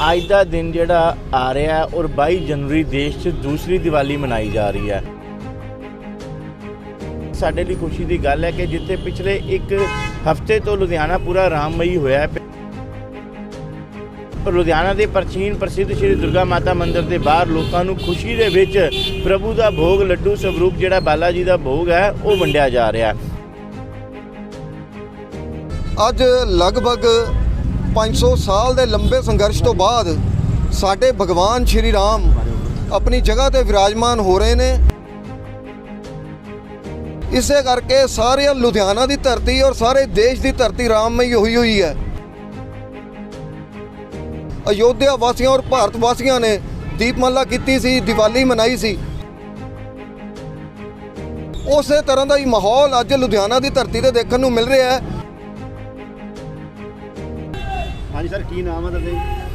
ਅੱਜ ਦਾ ਦਿਨ ਜਿਹੜਾ ਆ ਰਿਹਾ ਹੈ ਔਰ 22 ਜਨਵਰੀ ਦੇਸ਼ 'ਚ ਦੂਸਰੀ ਦੀਵਾਲੀ ਮਨਾਈ ਜਾ ਰਹੀ ਹੈ। ਸਾਡੇ ਲਈ ਖੁਸ਼ੀ ਦੀ ਗੱਲ ਹੈ ਕਿ ਜਿੱਥੇ ਪਿਛਲੇ ਇੱਕ ਹਫ਼ਤੇ ਤੋਂ ਲੁਧਿਆਣਾ ਪੂਰਾ ਰਾਮਮਈ ਹੋਇਆ ਹੈ। ਲੁਧਿਆਣਾ ਦੇ ਪ੍ਰਾਚੀਨ ਪ੍ਰਸਿੱਧ ਸ਼੍ਰੀ ਦੁਰਗਾ ਮਾਤਾ ਮੰਦਿਰ ਦੇ ਬਾਹਰ ਲੋਕਾਂ ਨੂੰ ਖੁਸ਼ੀ ਦੇ ਵਿੱਚ ਪ੍ਰਭੂ ਦਾ ਭੋਗ, ਲੱਡੂ ਸਵਰੂਪ ਜਿਹੜਾ ਬਾਲਾ ਜੀ ਦਾ ਭੋਗ ਹੈ, ਉਹ ਵੰਡਿਆ ਜਾ ਰਿਹਾ ਅੱਜ ਲਗਭਗ 500 ਸਾਲ ਦੇ ਲੰਬੇ ਸੰਘਰਸ਼ ਤੋਂ ਬਾਅਦ ਸਾਡੇ ਭਗਵਾਨ ਸ਼੍ਰੀ ਰਾਮ ਆਪਣੀ ਜਗ੍ਹਾ ਤੇ ਵਿਰਾਜਮਾਨ ਹੋ ਰਹੇ ਨੇ। ਇਸੇ ਕਰਕੇ ਸਾਰੇ ਲੁਧਿਆਣਾ ਦੀ ਧਰਤੀ ਔਰ ਸਾਰੇ ਦੇਸ਼ ਦੀ ਧਰਤੀ ਰਾਮਮਈ ਹੋਈ ਹੋਈ ਹੈ। ਅਯੋਧਿਆ ਵਾਸੀਆਂ ਔਰ ਭਾਰਤ ਵਾਸੀਆਂ ਨੇ ਦੀਪਮਾਲਾ ਕੀਤੀ ਸੀ, ਦੀਵਾਲੀ ਮਨਾਈ ਸੀ। ਉਸੇ ਤਰ੍ਹਾਂ ਦਾ ਹੀ ਮਾਹੌਲ ਅੱਜ ਲੁਧਿਆਣਾ ਦੀ ਧਰਤੀ ਤੇ ਦੇਖਣ ਨੂੰ ਮਿਲ ਰਿਹਾ ਹੈ। ਹਾਂਜੀ ਸਰ ਕੀ ਨਾਮ ਹੈ ਤੁਹਾਡਾ